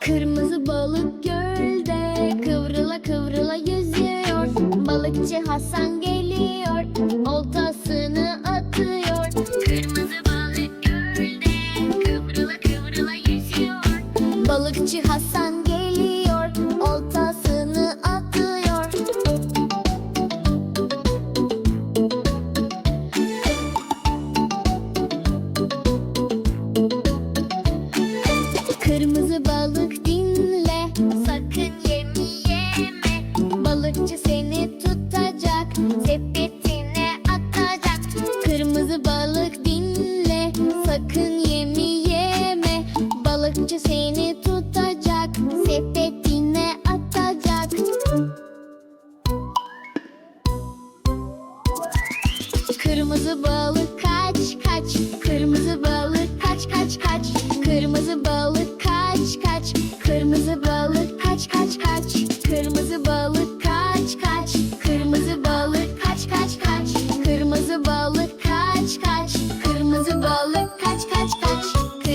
Kırmızı balık gölde kıvrıla kıvrıla yüzüyor. Balıkçı Hasan geliyor oltasını atıyor. Kırmızı balık gölde kıvrıla kıvrıla yüzüyor. Balıkçı Hasan sepetine atacak. Kırmızı balık dinle, sakın yemi yeme. Balıkçı seni tutacak, sepetine atacak. Kırmızı balık kaç kaç Kırmızı balık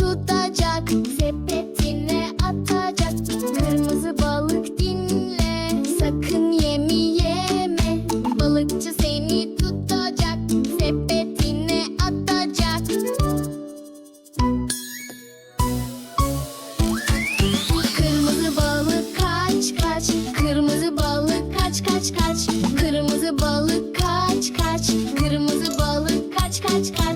tutacak Sepetine atacak. Kırmızı balık dinle Sakın yemi yeme. Balıkçı seni tutacak Sepetine atacak. Kırmızı balık kaç kaç. Kırmızı balık kaç kaç kaç. Kırmızı balık kaç kaç. Kırmızı balık kaç kaç kaç.